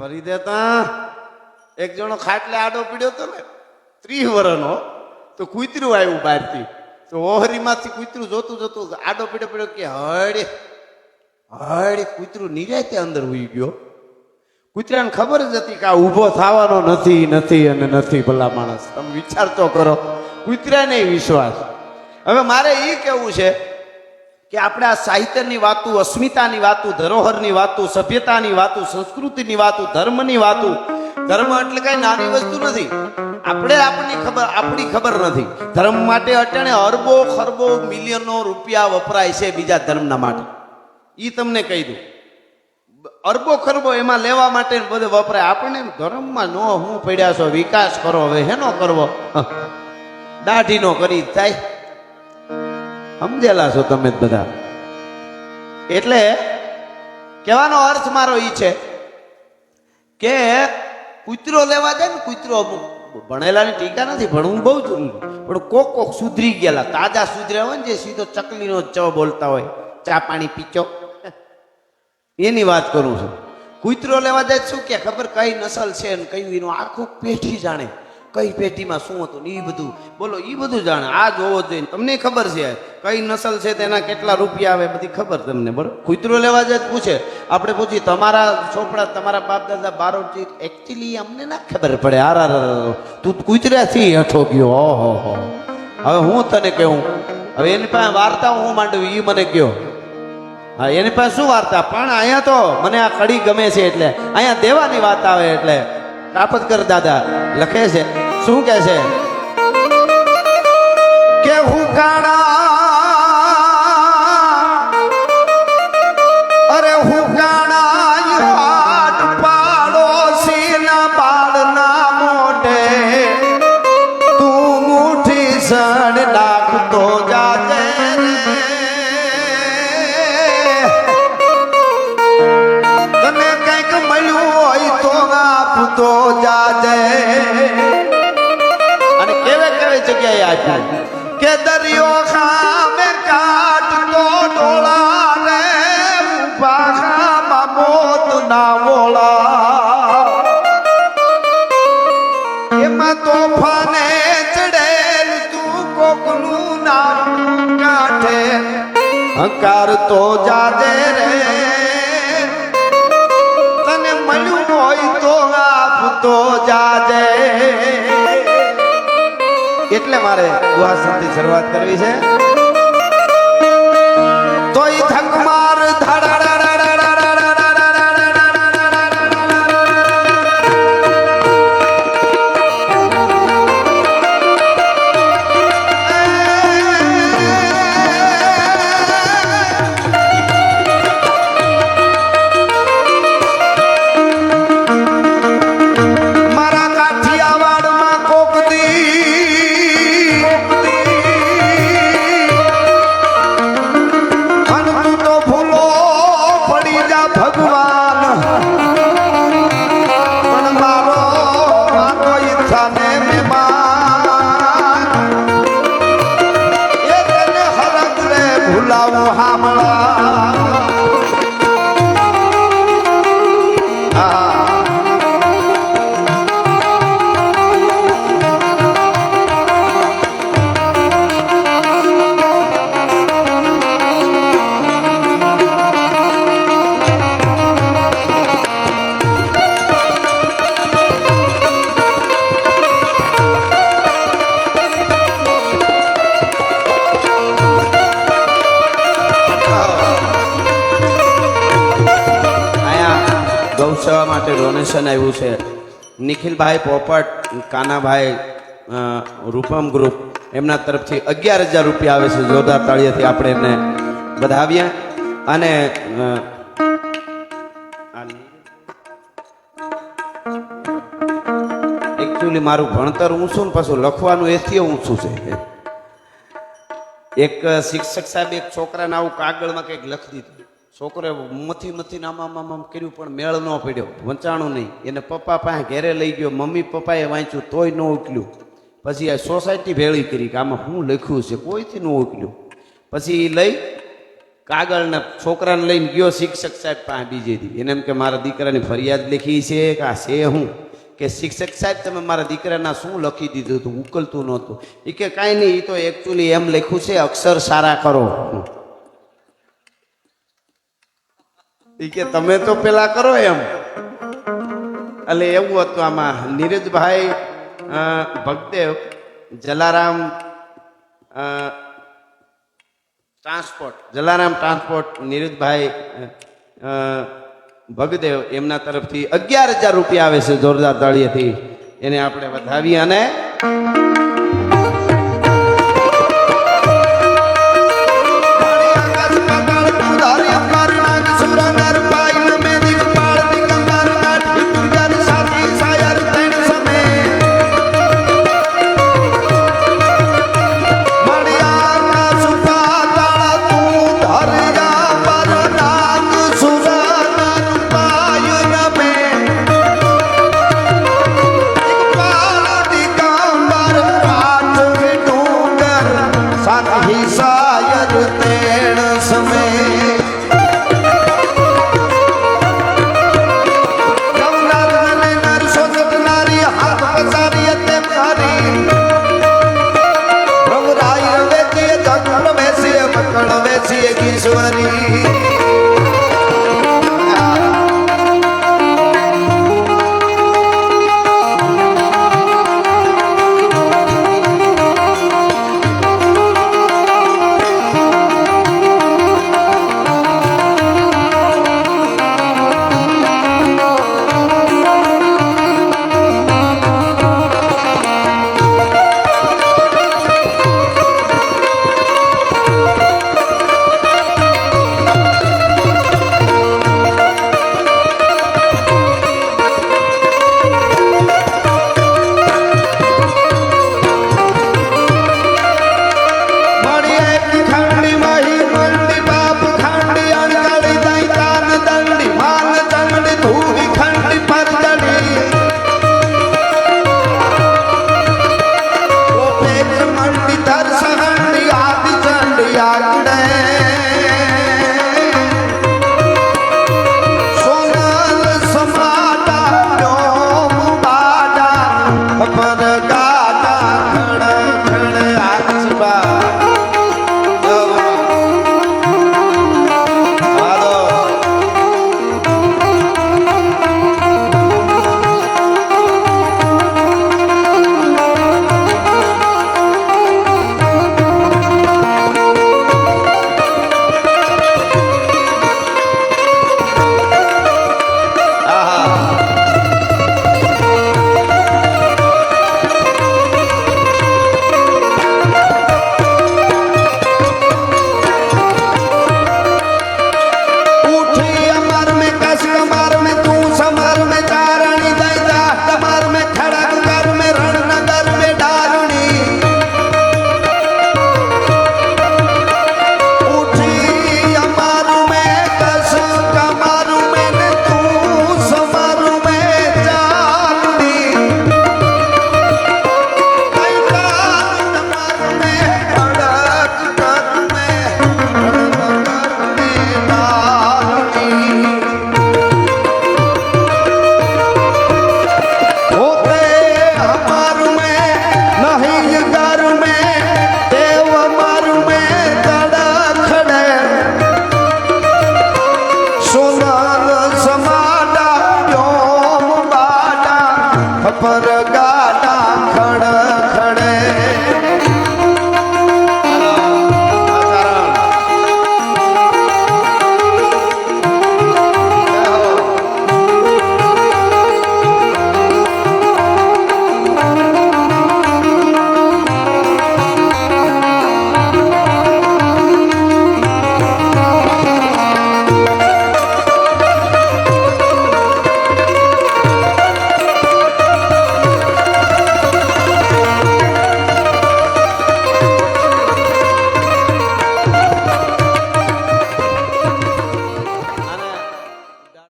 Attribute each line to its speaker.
Speaker 1: ભરી દેતા. એક જણો ખાટલે આડો પીડ્યો હતો ને, ત્રીસ વર્ષનો તો કૂતરું આવ્યું બહારથી. તો ઓહરીમાંથી કૂતરું જોતું જોતું આડો પીડ્યો પીડ્યો કે, હળે હળે, કૂતરું નિરાયતે અંદર ઉઈ ગયો. કૂતરાને ખબર જ હતી કે આ ઊભો થવાનો નથી નથી અને નથી ભલા માણસ. તમે વિચાર તો કરો, કૂતરાને વિશ્વાસ. હવે મારે એ કેવું છે કે આપણે આ સાહિત્યની વાતું, અસ્મિતાની વાતું, ધરોહરની વાતું, સભ્યતાની વાતું, સંસ્કૃતિની વાતું, ધર્મની વાતું. ધર્મ એટલે કઈ નાની વસ્તુ નથી. આપણે આપણી ખબર આપણી ખબર નથી. ધર્મ માટે અટાણે અરબો, ખરબો, મિલિયનો રૂપિયા વપરાય છે બીજા ધર્મના માટે. એ તમને કહી દઉં. અરબો, ખરબો એમાં લેવા માટે બધે વપરાય. આપણને ધર્મમાં નો હું પડ્યા છો, વિકાસ કરો હવે હેનો કરવો દાઢીનો કરી થાય. સમજેલા છો તમે બધા. એટલે કહેવાનો અર્થ મારો ઈ છે કે કૂતરો લેવા જાય ને કૂતરો અમુક ભણેલાની ટીકા નથી, ભણવું બહુ જરૂરી. પણ કોક કોક સુધરી ગયેલા, તાજા સુધર્યા હોય ને જે સીધો ચકલીનો ચ બોલતા હોય, ચા પાણી પીચો. એની વાત કરું છું. કૂતરો લેવા જાય શું કે? ખબર કઈ નસલ છે ને કયું એનું આખું પેઢી જાણે. કઈ પેટીમાં શું હતું ને એ બધું. બોલો એ બધું જાણે. આ જોવો જોઈએ તમને ખબર છે કઈ નસલ છે તેના, કેટલા રૂપિયા આવે, બધી ખબર તમને બરોબર કૂતરો લેવા જાય પૂછે. આપણે પૂછીએ, તમારા છોપડા તમારા બાપ દાદા બારોટજી એકચ્યુઅલી અમને ના ખબર પડે. આર હાર. તું કૂતરાથી હેઠો ગયો. ઓહો, હો. હવે હું તને કહું. હવે એની પાસે વાર્તા હું માંડવી એ મને કહ્યો હા, એની પાસે શું વાર્તા? પણ અહીંયા તો મને આ કડી ગમે છે એટલે. અહીંયા દેવાની વાત આવે એટલે. કાપતકર દાદા. લખે છે. શું કે છે? કે હું જગ્યાએ આપ્યું કે દરિયો ખામે કાટતો ડોળા રે ઊભા ખામાં મોત ના મોળા એમાં તોફાને ચડેલ તું કોકનું નામ કાઢે, હંકાર તો જાજે રે. તને મળ્યું હોય તો આપતો જાજે. એટલે મારે ગુહાસનથી શરૂઆત કરવી છે. I'm Mama. ગૌસેવા માટે ડોનેશન આવ્યું છે. નિખિલભાઈ પોપટ, કાનાભાઈ રૂપમ ગ્રુપ એમના તરફથી અગિયાર હજાર રૂપિયા આવે છે જોરદાર તાળીઓથી આપણે એમને વધાવીએ. અને એકચ્યુઅલી મારું ભણતર ઊંચું ને પાછું લખવાનું એથી ઊંચું છે. એક શિક્ષક સાહેબ એક છોકરાને આવું કાગળમાં કંઈક લખી દીધું. છોકરે મથી મથી આમ આમ કર્યું, પણ મેળ ન પડ્યો, વંચાણું નહીં. એને પપ્પા પાસે ઘેરે લઈ ગયો, મમ્મી પપ્પાએ વાંચ્યું, તોય ન ઉકલ્યું પછી આ સોસાયટી ભેળી કરી કે આમાં શું લખ્યું છે? કોઈથી ન ઉકલ્યું પછી એ લઈ કાગળને છોકરાને લઈને ગયો શિક્ષક સાહેબ પાસે બીજે દી એને એમ કે, મારા દીકરાની ફરિયાદ લખી છે કે આ છે હું? કે શિક્ષક સાહેબ, તમે મારા દીકરાના શું લખી દીધું હતું? ઉકલતું નહોતું. એ કે, કાંઈ નહીં એ તો એકચ્યુઅલી એમ લખ્યું છે, અક્ષર સારા કરો. એ કે તમે તો પેલા કરો એમ. એટલે એવું હતું આમાં. નીરજભાઈ ભગદેવ જલારામ ટ્રાન્સપોર્ટ. જલારામ ટ્રાન્સપોર્ટ નીરજભાઈ ભગદેવ એમના તરફથી અગિયાર હજાર રૂપિયા આવે છે જોરદાર તાળીએથી એને આપણે વધાવી અને
Speaker 2: ಈಶ್ವರಿ